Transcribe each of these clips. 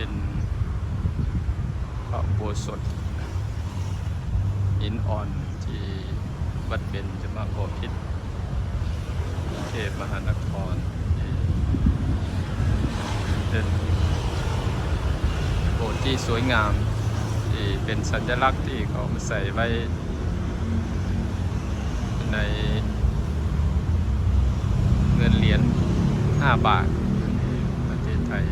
เป็นพระโบสถหินอ่อนที่วัดเบญจมาบพิตรกรุงเทพมหานครเป็นโบสถ์ที่สวยงามที่เป็นสัญลักษณ์ที่เขามาใส่ไว้ในเงินเหรียญ5บาทในประเทศไทย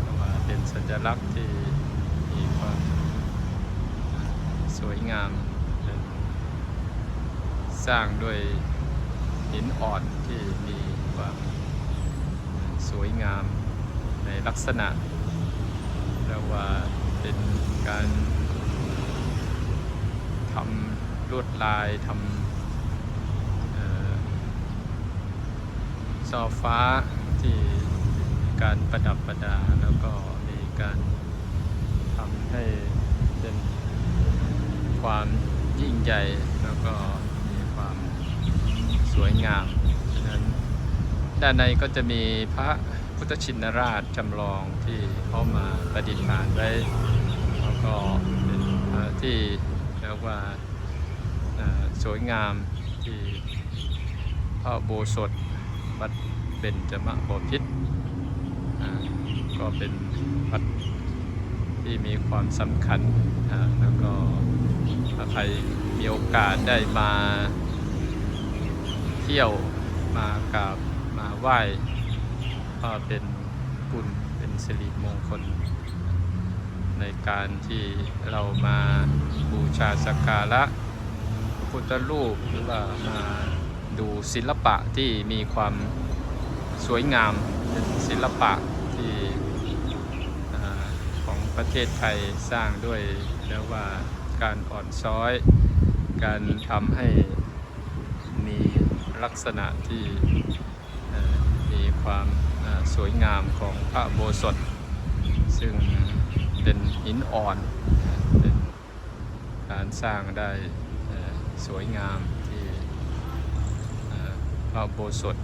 เพราะว่าเป็นสั ญลักษณ์ที่มีความสวยงามเป็นสร้างด้วยหินอ่อนที่มีความสวยงามในลักษณะเรียกว่าเป็นการทำลวดลายทำเอ่อซอฟ้าที่การประดับประดาแล้วก็มี การทำให้เป็นความยิ่งใหญ่แล้วก็มีความสวยงามฉะนั้นด้านในก็จะมีพระพุทธชินราชจำลองที่เข้ามาประดิษฐานไว้แล้วก็เป็นพระที่เรียกว่าสวยงามที่พระโบสถวัดเบญจมบพิตรอ่า ก็เป็นวัดที่มีความสำคัญอ่าแล้วก็ถ้าใครมีโอกาสได้มาเที่ยวมากราบมาไหว้ก็เป็นบุญเป็นสิริมงคล ในการที่เรามาบูชาสักการะพุทธรูปหรือว่ามาดูศิลปะที่มีความสวยงามเป็นศิลปะ ประเทศไทยสร้างด้วยเรียกว่าการอ่อนช้อย การทำให้มีลักษณะที่มีความสวยงามของพระโบสถซึ่งเป็นหินอ่อนเป็นการสร้างได้สวยงามที่พระโบสถ